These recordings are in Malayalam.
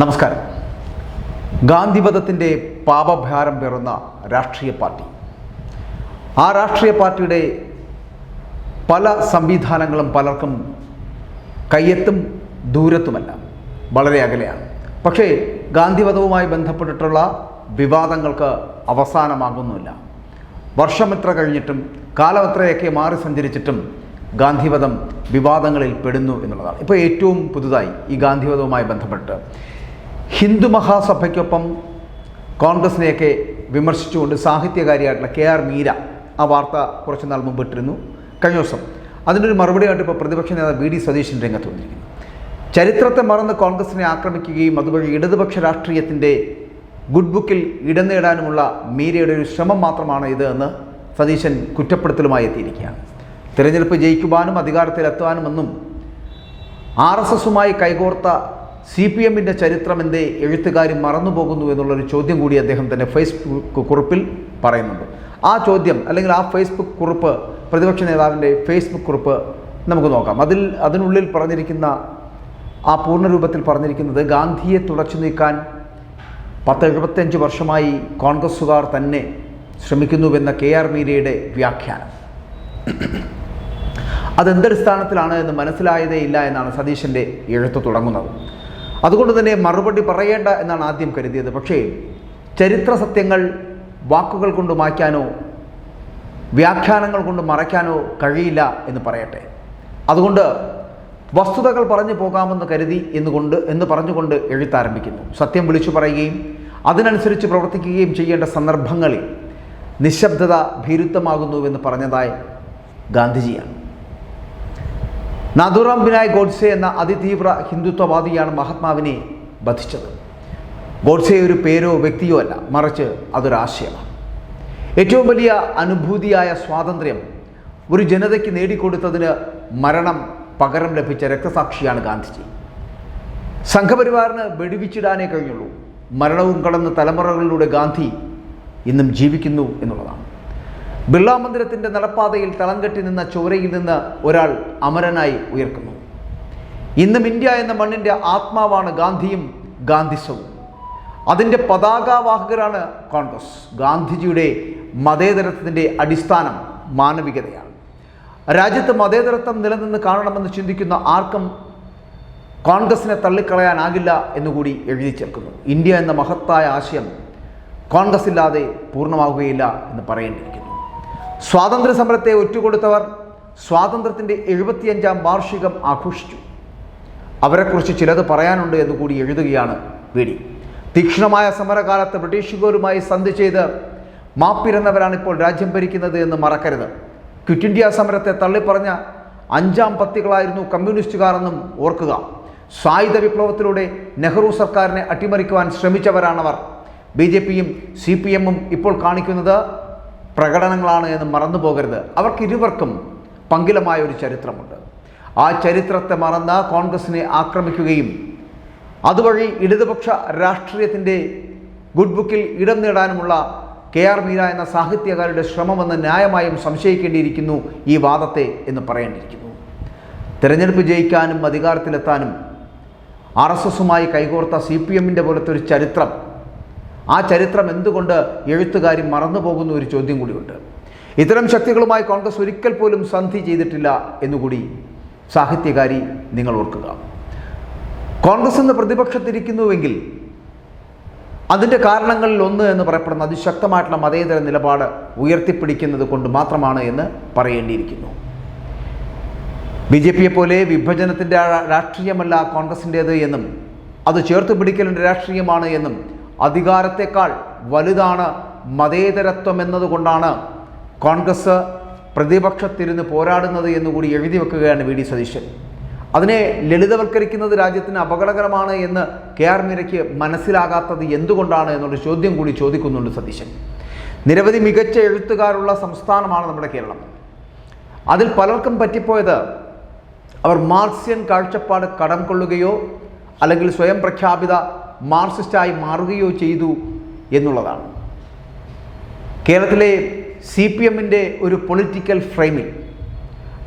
നമസ്കാരം. ഗാന്ധിവധത്തിന്റെ പാപഭാരം പേറുന്ന രാഷ്ട്രീയ പാർട്ടി. ആ രാഷ്ട്രീയ പാർട്ടിയുടെ പല സംവിധാനങ്ങളും പലർക്കും കയ്യെത്തും ദൂരത്തുമല്ല. വളരെ അകലെയാണ്. പക്ഷേ ഗാന്ധിവധവുമായി ബന്ധപ്പെട്ടിട്ടുള്ള വിവാദങ്ങൾക്ക് അവസാനമാകുന്നുമില്ല. എത്ര കഴിഞ്ഞിട്ടും കാലമെത്രയൊക്കെ മാറി സഞ്ചരിച്ചിട്ടും ഗാന്ധിവധം വിവാദങ്ങളിൽ പെടുന്നു എന്നുള്ളതാണ്. ഇപ്പോൾ ഏറ്റവും പുതുതായി ഈ ഗാന്ധിവധവുമായി ബന്ധപ്പെട്ട് ഹിന്ദു മഹാസഭയ്ക്കൊപ്പം കോൺഗ്രസിനെയൊക്കെ വിമർശിച്ചുകൊണ്ട് സാഹിത്യകാരിയായിട്ടുള്ള കെ ആർ മീര ആ വാർത്ത കുറച്ച് നാൾ മുമ്പ് ഇട്ടിരുന്നു. കഴിഞ്ഞ ദിവസം. അതിനൊരു മറുപടിയായിട്ട് ഇപ്പോൾ പ്രതിപക്ഷ നേതാവ് വി ഡി സതീശൻ രംഗത്ത് വന്നിരിക്കുന്നു. ചരിത്രത്തെ മറന്ന് കോൺഗ്രസിനെ ആക്രമിക്കുകയും അതുവഴി ഇടതുപക്ഷ രാഷ്ട്രീയത്തിന്റെ ഗുഡ് ബുക്കിൽ ഇടം നേടാനുമുള്ള മീരയുടെ ഒരു ശ്രമം മാത്രമാണ് ഇത് എന്ന് സതീശൻ കുറ്റപ്പെടുത്തലുമായി എത്തിയിരിക്കുകയാണ്. തിരഞ്ഞെടുപ്പ് ജയിക്കുവാനും അധികാരത്തിലെത്താനുമെന്നും ആർ എസ് എസുമായി കൈകോർത്ത സി പി എമ്മിന്റെ ചരിത്രം എന്തേ? എഴുത്തുകാരി മറന്നുപോകുന്നു എന്നുള്ളൊരു ചോദ്യം കൂടി അദ്ദേഹം തന്നെ ഫേസ്ബുക്ക് കുറിപ്പിൽ പറയുന്നുണ്ട്. ആ ചോദ്യം അല്ലെങ്കിൽ ആ ഫേസ്ബുക്ക് കുറിപ്പ് പ്രതിപക്ഷ നേതാവിന്റെ ഫേസ്ബുക്ക് കുറിപ്പ് നമുക്ക് നോക്കാം. അതിൽ അതിനുള്ളിൽ പറഞ്ഞിരിക്കുന്ന ആ പൂർണരൂപത്തിൽ പറഞ്ഞിരിക്കുന്നത് ഗാന്ധിയെ തുടച്ചു നീക്കാൻ പത്ത് എഴുപത്തഞ്ച് വർഷമായി കോൺഗ്രസ്സുകാർ തന്നെ ശ്രമിക്കുന്നുവെന്ന കെ ആർ മീരയുടെ വ്യാഖ്യാനം. അതെന്തടിസ്ഥാനത്തിലാണ് എന്ന് മനസ്സിലായതേ ഇല്ല എന്നാണ് സതീശന്റെ എഴുത്ത് തുടങ്ങുന്നത്. അതുകൊണ്ട് തന്നെ മറുപടി പറയേണ്ട എന്നാണ് ആദ്യം കരുതിയത്. പക്ഷേ ചരിത്ര സത്യങ്ങൾ വാക്കുകൾ കൊണ്ട് മായ്ക്കാനോ വ്യാഖ്യാനങ്ങൾ കൊണ്ട് മറയ്ക്കാനോ കഴിയില്ല എന്ന് പറയട്ടെ. അതുകൊണ്ട് വസ്തുതകൾ പറഞ്ഞു പോകാമെന്ന് കരുതി എന്നുകൊണ്ട് എന്ന് പറഞ്ഞുകൊണ്ട് എഴുത്താരംഭിക്കുന്നു. സത്യം വിളിച്ചു പറയുകയും അതിനനുസരിച്ച് പ്രവർത്തിക്കുകയും ചെയ്യേണ്ട സന്ദർഭങ്ങളിൽ നിശബ്ദത ഭീരുത്വമാകുന്നുവെന്ന് പറഞ്ഞതായി ഗാന്ധിജിയാണ്. നാഥുറാം ബിനായ് ഗോഡ്സെ എന്ന അതിതീവ്ര ഹിന്ദുത്വവാദിയാണ് മഹാത്മാവിനെ വധിച്ചത്. ഗോഡ്സെ ഒരു പേരോ വ്യക്തിയോ അല്ല മറിച്ച് അതൊരാശയമാണ്. ഏറ്റവും വലിയ അനുഭൂതിയായ സ്വാതന്ത്ര്യം ഒരു ജനതയ്ക്ക് നേടിക്കൊടുത്തതിന് മരണം പകരം ലഭിച്ച രക്തസാക്ഷിയാണ് ഗാന്ധിജി. സംഘപരിവാറിന് വെടിവിച്ചിടാനേ കഴിഞ്ഞുള്ളൂ. മരണവും കടന്ന് തലമുറകളിലൂടെ ഗാന്ധി ഇന്നും ജീവിക്കുന്നു എന്നുള്ളതാണ്. ബിർള മന്ദിരത്തിന്റെ നടപ്പാതയിൽ തളം കെട്ടി നിന്ന ചോരയിൽ നിന്ന് ഒരാൾ അമരനായി ഉയർക്കുന്നു. ഇന്നും ഇന്ത്യ എന്ന മണ്ണിന്റെ ആത്മാവാണ് ഗാന്ധിയും ഗാന്ധിസവും. അതിന്റെ പതാകാവാഹകരാണ് കോൺഗ്രസ്. ഗാന്ധിജിയുടെ മതേതരത്വത്തിന്റെ അടിസ്ഥാനം മാനവികതയാണ്. രാജ്യത്ത് മതേതരത്വം നിലനിന്ന് കാണണമെന്ന് ചിന്തിക്കുന്ന ആർക്കും കോൺഗ്രസിനെ തള്ളിക്കളയാനാകില്ല എന്നുകൂടി എഴുതി ചേർക്കുന്നു. ഇന്ത്യ എന്ന മഹത്തായ ആശയം കോൺഗ്രസ് ഇല്ലാതെ പൂർണമാവുകയില്ല എന്ന് പറയേണ്ടിയിരിക്കുന്നു. സ്വാതന്ത്ര്യ സമരത്തെ ഒറ്റുകൊടുത്തവർ സ്വാതന്ത്ര്യത്തിന്റെ എഴുപത്തിയഞ്ചാം വാർഷികം ആഘോഷിച്ചു. അവരെക്കുറിച്ച് ചിലത് പറയാനുണ്ട് എന്ന് കൂടി എഴുതുകയാണ് വേടി. തീക്ഷ്ണമായ സമരകാലത്ത് ബ്രിട്ടീഷുകാരുമായി സന്ധി ചെയ്ത് മാപ്പിരുന്നവരാണ് ഇപ്പോൾ രാജ്യം ഭരിക്കുന്നത് എന്ന് മറക്കരുത്. ക്വിറ്റ് ഇന്ത്യ സമരത്തെ തള്ളിപ്പറഞ്ഞ അഞ്ചാം പത്തികളായിരുന്നു കമ്മ്യൂണിസ്റ്റുകാരെന്നും ഓർക്കുക. സായുധ വിപ്ലവത്തിലൂടെ നെഹ്റു സർക്കാരിനെ അട്ടിമറിക്കുവാൻ ശ്രമിച്ചവരാണവർ. ബി ജെ പിയും സി പി എമ്മും ഇപ്പോൾ കാണിക്കുന്നത് പ്രകടനങ്ങളാണ് എന്ന് മറന്നു പോകരുത്. അവർക്ക് ഇരുവർക്കും പങ്കിലമായ ഒരു ചരിത്രമുണ്ട്. ആ ചരിത്രത്തെ മറന്ന കോൺഗ്രസിനെ ആക്രമിക്കുകയും അതുവഴി ഇടതുപക്ഷ രാഷ്ട്രീയത്തിന്റെ ഗുഡ് ബുക്കിൽ ഇടം നേടാനുമുള്ള കെ ആർ മീര എന്ന സാഹിത്യകാരുടെ ശ്രമമെന്ന് ന്യായമായും സംശയിക്കേണ്ടിയിരിക്കുന്നു ഈ വാദത്തെ എന്ന് പറയേണ്ടിയിരിക്കുന്നു. തിരഞ്ഞെടുപ്പ് ജയിക്കാനും അധികാരത്തിലെത്താനും ആർ എസ് എസുമായി കൈകോർത്ത സി പി എമ്മിന്റെ പോലത്തെ ഒരു ചരിത്രം ആ ചരിത്രം എന്തുകൊണ്ട് എഴുത്തുകാരി മറന്നു പോകുന്ന ഒരു ചോദ്യം കൂടിയുണ്ട്. ഇത്തരം ശക്തികളുമായി കോൺഗ്രസ് ഒരിക്കൽ പോലും സന്ധി ചെയ്തിട്ടില്ല എന്നുകൂടി സാഹിത്യകാരി നിങ്ങൾ ഓർക്കുക. കോൺഗ്രസ് എന്ന പ്രതിപക്ഷത്തിരിക്കുന്നുവെങ്കിൽ അതിന്റെ കാരണങ്ങളിൽ ഒന്ന് എന്ന് പറയപ്പെടുന്ന അതിശക്തമായിട്ടുള്ള മതേതര നിലപാട് ഉയർത്തിപ്പിടിക്കുന്നത് കൊണ്ട് മാത്രമാണ് എന്ന് പറയേണ്ടിയിരിക്കുന്നു. ബി ജെ പിയെ പോലെ വിഭജനത്തിന്റെ രാഷ്ട്രീയമല്ല കോൺഗ്രസിന്റേത് എന്നും അത് ചേർത്ത് പിടിക്കലിന്റെ രാഷ്ട്രീയമാണ് എന്നും അധികാരത്തെക്കാൾ വലുതാണ് മതേതരത്വം എന്നതുകൊണ്ടാണ് കോൺഗ്രസ് പ്രതിപക്ഷത്തിരുന്ന് പോരാടുന്നത് എന്നുകൂടി എഴുതി വെക്കുകയാണ് വി ഡി സതീശൻ. അതിനെ ലളിതവൽക്കരിക്കുന്നത് രാജ്യത്തിന് അപകടകരമാണ് എന്ന് കെ ആർ മീരയ്ക്ക് മനസ്സിലാകാത്തത് എന്തുകൊണ്ടാണ് എന്നൊരു ചോദ്യം കൂടി ചോദിക്കുന്നുണ്ട് സതീശൻ. നിരവധി മികച്ച എഴുത്തുകാരുള്ള സംസ്ഥാനമാണ് നമ്മുടെ കേരളം. അതിൽ പലർക്കും പറ്റിപ്പോയത് അവർ മാർക്സിയൻ കാഴ്ചപ്പാട് കടം കൊള്ളുകയോ അല്ലെങ്കിൽ സ്വയം പ്രഖ്യാപിത മാർക്സിസ്റ്റായി മാറുകയോ ചെയ്തു എന്നുള്ളതാണ്. കേരളത്തിലെ സി പി എമ്മിന്റെ ഒരു പൊളിറ്റിക്കൽ ഫ്രെയിമിൽ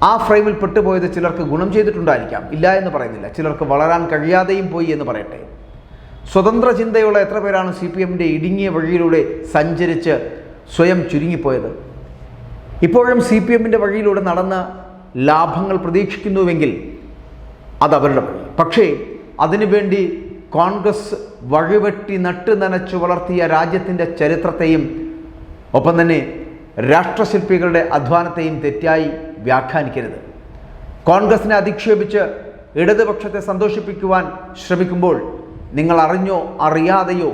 ആ ഫ്രെയിമിൽ പെട്ടുപോയത് ചിലർക്ക് ഗുണം ചെയ്തിട്ടുണ്ടായിരിക്കാം. ഇല്ല എന്ന് പറയുന്നില്ല. ചിലർക്ക് വളരാൻ കഴിയാതെയും പോയി എന്ന് പറയട്ടെ. സ്വതന്ത്ര ചിന്തയുള്ള എത്ര പേരാണ് സി പി എമ്മിന്റെ ഇടുങ്ങിയ വഴിയിലൂടെ സഞ്ചരിച്ച് സ്വയം ചുരുങ്ങിപ്പോയത്? ഇപ്പോഴും സി പി എമ്മിന്റെ വഴിയിലൂടെ നടന്ന് ലാഭങ്ങൾ പ്രതീക്ഷിക്കുന്നുവെങ്കിൽ അത് വഴി. പക്ഷേ അതിനുവേണ്ടി കോൺഗ്രസ് വഴിവെട്ടി നട്ട് നനച്ചു വളർത്തിയ രാജ്യത്തിന്റെ ചരിത്രത്തെയും ഒപ്പം തന്നെ രാഷ്ട്രശില്പികളുടെ അധ്വാനത്തെയും തെറ്റായി വ്യാഖ്യാനിക്കരുത്. കോൺഗ്രസിനെ അധിക്ഷേപിച്ച് ഇടതുപക്ഷത്തെ സന്തോഷിപ്പിക്കുവാൻ ശ്രമിക്കുമ്പോൾ നിങ്ങൾ അറിഞ്ഞോ അറിയാതെയോ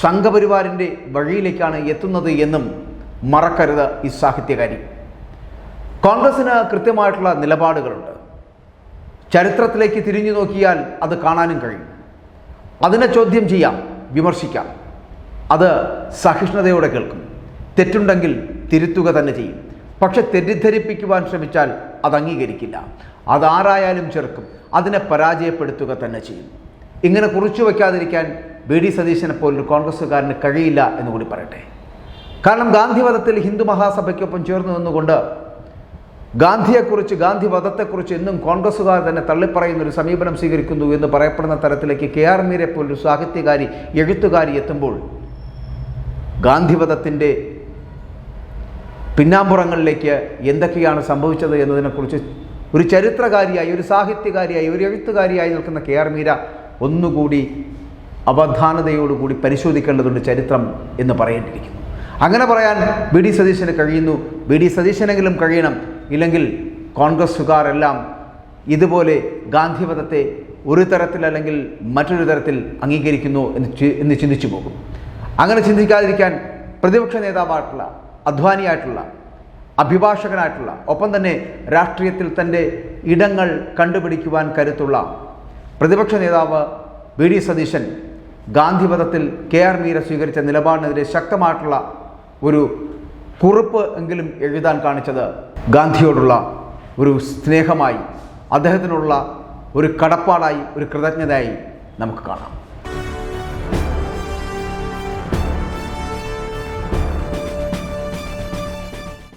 സംഘപരിവാറിന്റെ വഴിയിലേക്കാണ് എത്തുന്നത് എന്നും മറക്കരുത് ഈ സാഹിത്യകാരി. കോൺഗ്രസിന് കൃത്യമായിട്ടുള്ള നിലപാടുകളുണ്ട്. ചരിത്രത്തിലേക്ക് തിരിഞ്ഞു നോക്കിയാൽ അത് കാണാനും കഴിയും. അതിനെ ചോദ്യം ചെയ്യാം വിമർശിക്കാം. അത് സഹിഷ്ണുതയോടെ കേൾക്കും. തെറ്റുണ്ടെങ്കിൽ തിരുത്തുക തന്നെ ചെയ്യും. പക്ഷെ തെറ്റിദ്ധരിപ്പിക്കുവാൻ ശ്രമിച്ചാൽ അത് അംഗീകരിക്കില്ല. അതാരായാലും ചെറുക്കും. അതിനെ പരാജയപ്പെടുത്തുക തന്നെ ചെയ്യും. ഇങ്ങനെ കുറിച്ചു വയ്ക്കാതിരിക്കാൻ ബി ഡി സതീശനെ പോലൊരു കോൺഗ്രസ്സുകാരന് കഴിയില്ല എന്ന് കൂടി പറയട്ടെ. കാരണം ഗാന്ധിവധത്തിൽ ഹിന്ദു മഹാസഭയ്ക്കൊപ്പം ചേർന്ന് നിന്നുകൊണ്ട് ഗാന്ധിയെക്കുറിച്ച് ഗാന്ധി വധത്തെക്കുറിച്ച് എന്നും കോൺഗ്രസ്സുകാർ തന്നെ തള്ളിപ്പറയുന്ന ഒരു സമീപനം സ്വീകരിക്കുന്നു എന്ന് പറയപ്പെടുന്ന തരത്തിലേക്ക് കെ ആർ മീരെ പോലൊരു സാഹിത്യകാരി എഴുത്തുകാരി എത്തുമ്പോൾ ഗാന്ധിവധത്തിന്റെ പിന്നാമ്പുറങ്ങളിലേക്ക് എന്തൊക്കെയാണ് സംഭവിച്ചത് എന്നതിനെക്കുറിച്ച് ഒരു ചരിത്രകാരിയായി ഒരു സാഹിത്യകാരിയായി ഒരു എഴുത്തുകാരിയായി നിൽക്കുന്ന കെ ആർ മീര ഒന്നുകൂടി അവധാനതയോടുകൂടി പരിശോധിക്കേണ്ടതുണ്ട് ചരിത്രം എന്ന് പറയേണ്ടിയിരിക്കുന്നു. അങ്ങനെ പറയാൻ ബി ഡി സതീശന് കഴിയുന്നു. ബി ഡി സതീശനെങ്കിലും കഴിയണം. ഇല്ലെങ്കിൽ കോൺഗ്രസ്സുകാരെല്ലാം ഇതുപോലെ ഗാന്ധിവധത്തെ ഒരു തരത്തിൽ അല്ലെങ്കിൽ മറ്റൊരു തരത്തിൽ അംഗീകരിക്കുന്നു എന്ന് എന്ന് ചിന്തിച്ചു പോകും. അങ്ങനെ ചിന്തിക്കാതിരിക്കാൻ പ്രതിപക്ഷ നേതാവായിട്ടുള്ള അധ്വാനിയായിട്ടുള്ള അഭിഭാഷകനായിട്ടുള്ള ഒപ്പം തന്നെ രാഷ്ട്രീയത്തിൽ തന്റെ ഇടങ്ങൾ കണ്ടുപിടിക്കുവാൻ കരുത്തുള്ള പ്രതിപക്ഷ നേതാവ് വി ഡി സതീശൻ ഗാന്ധിവധത്തിൽ കെ ആർ മീര സ്വീകരിച്ച നിലപാടിനെതിരെ ശക്തമായിട്ടുള്ള ഒരു കുറിപ്പ് എങ്കിലും എഴുതാൻ കാണിച്ചത് ഗാന്ധിയോടുള്ള ഒരു സ്നേഹമായി അദ്ദേഹത്തിനുള്ള ഒരു കടപ്പാടായി ഒരു കൃതജ്ഞതയായി നമുക്ക് കാണാം.